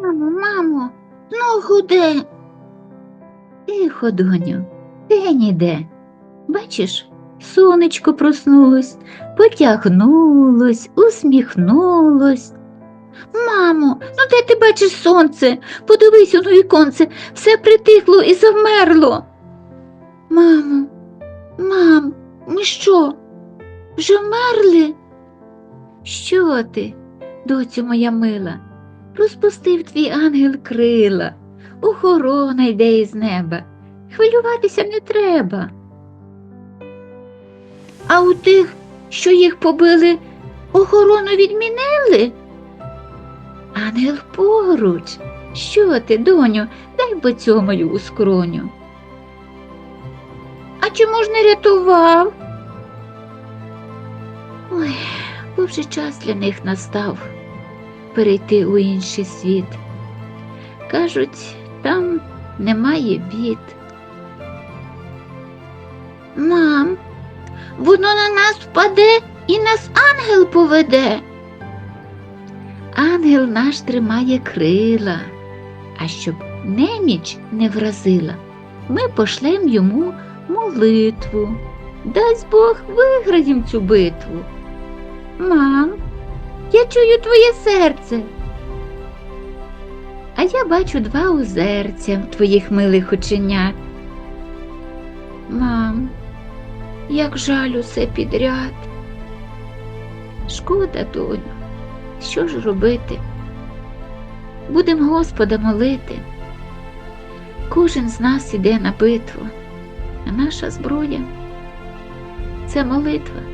Мамо, мамо, ногу де? Тихо, доню, де ніде. Бачиш, сонечко проснулось, потягнулось, усміхнулось. Мамо, ну де ти бачиш сонце? Подивись у віконце, все притихло і завмерло. Мамо, мам, ми що? Вже вмерли? Що ти, доцю моя мила? Розпустив твій ангел крила, охорона йде із неба. Хвилюватися не треба. А у тих, що їх побили, охорону відмінили? Ангел поруч. Що ти, доню, дай поцьомаю у скроню. А чому ж не рятував? Ой, бо вже час для них настав перейти у інший світ. Кажуть, там немає бід. Мам, воно на нас впаде і нас ангел поведе. Ангел наш тримає крила, а щоб неміч не вразила, ми пошлем йому молитву. Дасть Бог виграєм цю битву. Мам, я чую твоє серце. А я бачу два озерця твоїх милих оченят. Мам, як жаль усе підряд. Шкода, доню, що ж робити? Будем Господа молити. Кожен з нас іде на битву, а наша зброя це молитва.